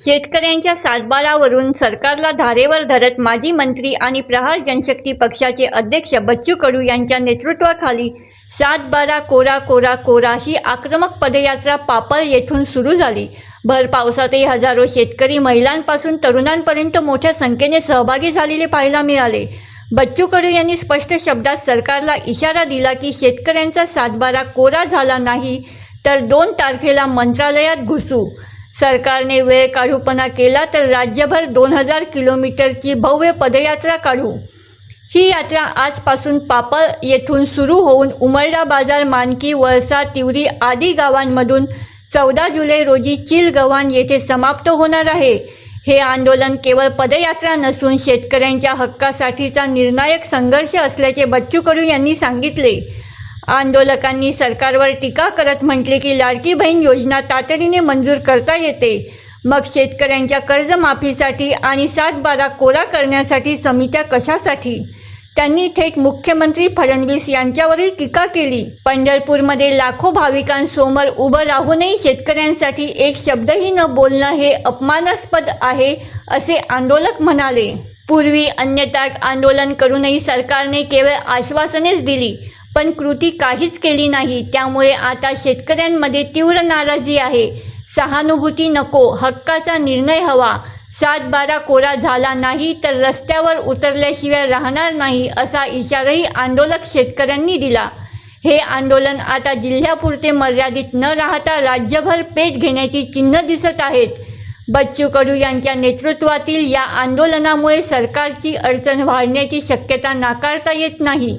शेतकऱ्यांच्या सातबारावरून सरकारला धारेवर धरत माजी मंत्री आणि प्रहार जनशक्ती पक्षाचे अध्यक्ष बच्चू कडू यांच्या नेतृत्वाखाली सातबारा कोरा कोरा कोरा ही आक्रमक पदयात्रा पापळ येथून सुरू झाली. भर पावसातही हजारो शेतकरी महिलांपासून तरुणांपर्यंत मोठ्या संख्येने सहभागी झालेले पाहायला मिळाले. बच्चू कडू यांनी स्पष्ट शब्दात सरकारला इशारा दिला की शेतकऱ्यांचा सातबारा कोरा झाला नाही तर दोन तारखेला मंत्रालयात घुसू. सरकारने वेळ काढूपणा केला तर राज्यभर दोन हजार किलोमीटरची भव्य पदयात्रा काढू. ही यात्रा आजपासून पापळ येथून सुरू होऊन उमरडा बाजार मानकी वळसा तिवरी आदी गावांमधून चौदा जुलै रोजी चिलगव्हाण येथे समाप्त होणार आहे. हे आंदोलन केवळ पदयात्रा नसून शेतकऱ्यांच्या हक्कासाठीचा निर्णायक संघर्ष असल्याचे बच्चू कडू यांनी सांगितले. आंदोलकांनी सरकारवर टीका करत म्हटले की लाडकी बहीण योजना तातडीने मंजूर करता येते. मग शेतकऱ्यांच्या कर्जमाफीसाठी आणि सात बारा कोरा करण्यासाठी समित्या कशासाठी? त्यांनी थेट मुख्यमंत्री फडणवीस यांच्यावरही टीका केली. पंढरपूरमध्ये लाखो भाविकांसमोर उभं राहूनही शेतकऱ्यांसाठी एक शब्दही न बोलणं हे अपमानास्पद आहे असे आंदोलक म्हणाले. पूर्वी अन्यथा आंदोलन करूनही सरकारने केवळ आश्वासनेच दिली. पण कृती काहीच केली नाही. त्यामुळे आता शेतकऱ्यांमध्ये तीव्र नाराजी आहे. सहानुभूती नको हक्काचा निर्णय हवा. सात बारा कोरा झाला नाही तर रस्त्यावर उतरल्याशिवाय राहणार नाही असा इशाराही आंदोलक शेतकऱ्यांनी दिला. हे आंदोलन आता जिल्ह्यापुरते मर्यादित न राहता राज्यभर पेट घेण्याची चिन्ह दिसत आहेत. बच्चू कडू यांच्या नेतृत्वातील या आंदोलनामुळे सरकारची अडचण वाढण्याची शक्यता नाकारता येत नाही.